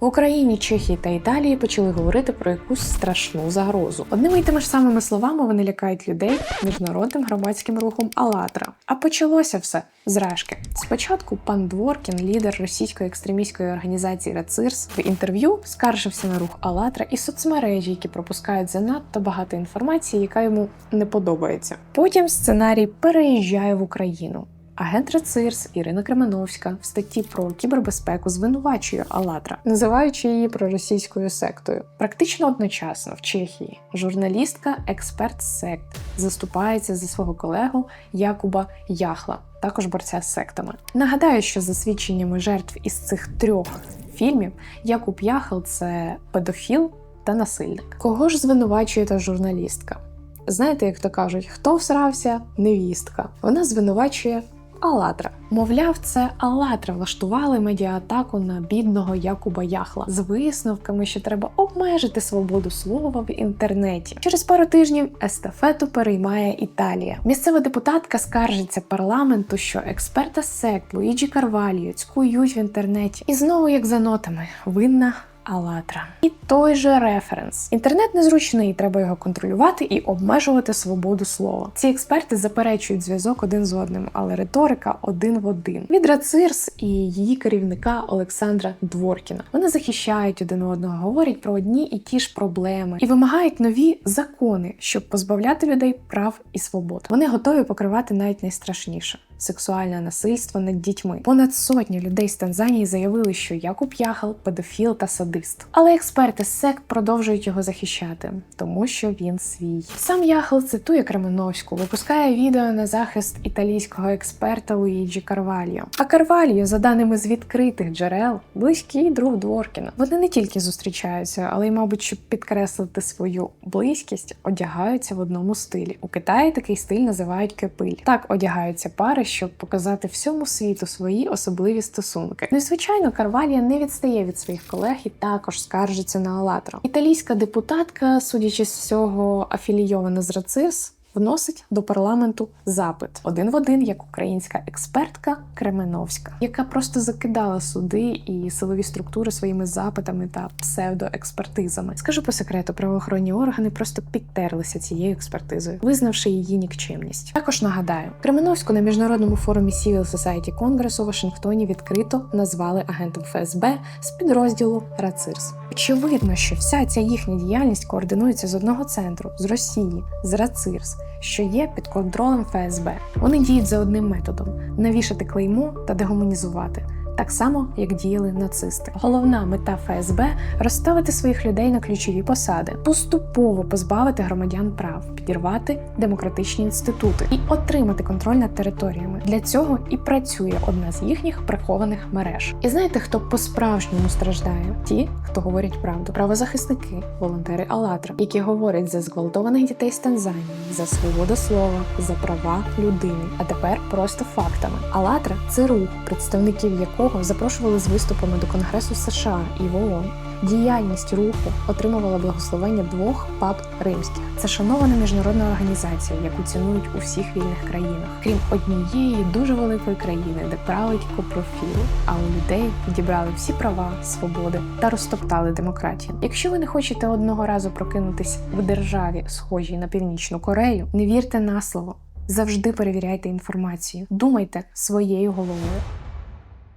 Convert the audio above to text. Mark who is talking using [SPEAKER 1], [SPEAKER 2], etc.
[SPEAKER 1] В Україні, Чехії та Італії почали говорити про якусь страшну загрозу. Одними й тими ж самими словами вони лякають людей міжнародним громадським рухом «АЛЛАТРА». А почалося все з рашки. Спочатку пан Дворкін, лідер російської екстремістської організації РАЦИРС, в інтерв'ю скаржився на рух «АЛЛАТРА» і соцмережі, які пропускають занадто багато інформації, яка йому не подобається. Потім сценарій переїжджає в Україну. Агент РАЦИРС Ірина Кременовська в статті про кібербезпеку звинувачує «АЛЛАТРА», називаючи її проросійською сектою. Практично одночасно в Чехії журналістка експерт сект заступається за свого колегу Якуба Яхла, також борця з сектами. Нагадаю, що за свідченнями жертв із цих трьох фільмів Якуб Яхл це педофіл та насильник. Кого ж звинувачує та журналістка? Знаєте, як то кажуть, хто всрався? Невістка. Вона звинувачує Алатра. Мовляв, це Алатра влаштували медіаатаку на бідного Якуба Яхла з висновками, що треба обмежити свободу слова в інтернеті. Через пару тижнів естафету переймає Італія. Місцева депутатка скаржиться парламенту, що експерта сект Луїджі Карваліо цькують в інтернеті. І знову, як за нотами, винна Алатра. І той же референс. Інтернет незручний, треба його контролювати і обмежувати свободу слова. Ці експерти заперечують зв'язок один з одним, але риторика один в один. Від Рацирс і її керівника Олександра Дворкіна. Вони захищають один одного, говорять про одні і ті ж проблеми і вимагають нові закони, щоб позбавляти людей прав і свобод. Вони готові покривати навіть найстрашніше. Сексуальне насильство над дітьми. Понад сотня людей з Танзанії заявили, що Якуб Яхал педофіл та садист. Але експерти сект продовжують його захищати, тому що він свій. Сам Яхал цитує Кременовську, випускає відео на захист італійського експерта Луїджі Карваліо. А Карваліо, за даними з відкритих джерел, близький друг Дворкіна. Вони не тільки зустрічаються, але й, мабуть, щоб підкреслити свою близькість, одягаються в одному стилі. У Китаї такий стиль називають кепиль. Так одягаються пари щоб показати всьому світу свої особливі стосунки. Ну і звичайно, Карвалія не відстає від своїх колег і також скаржиться на Алатра. Італійська депутатка, судячи з всього, афілійована з Рацирс, вносить до парламенту запит один в один, як українська експертка Кременовська, яка просто закидала суди і силові структури своїми запитами та псевдоекспертизами. Скажу по секрету, правоохоронні органи просто підтерлися цією експертизою, визнавши її нікчемність. Також нагадаю, Кременовську на міжнародному форумі Civil Society Конгресу у Вашингтоні відкрито назвали агентом ФСБ з підрозділу Рацирс. Очевидно, що вся ця їхня діяльність координується з одного центру з Росії, з Рацирс, що є під контролем ФСБ. Вони діють за одним методом: навішати клеймо та дегуманізувати. Так само, як діяли нацисти. Головна мета ФСБ розставити своїх людей на ключові посади, поступово позбавити громадян прав, підірвати демократичні інститути і отримати контроль над територіями. Для цього і працює одна з їхніх прихованих мереж. І знаєте, хто по-справжньому страждає? Ті, хто говорять правду, правозахисники, волонтери Алатра, які говорять за зґвалтованих дітей з Танзанії, за свободу слова, за права людини. А тепер просто фактами. Алатра це рух, представників якого запрошували з виступами до Конгресу США і в. Діяльність руху отримувала благословення двох пап римських. Це шанована міжнародна організація, яку цінують у всіх вільних країнах, крім однієї дуже великої країни, де править копрофіл, а у людей відібрали всі права, свободи та розтоптали демократію. Якщо ви не хочете одного разу прокинутись в державі, схожій на північну Корею, не вірте на слово. Завжди перевіряйте інформацію, думайте своєю головою.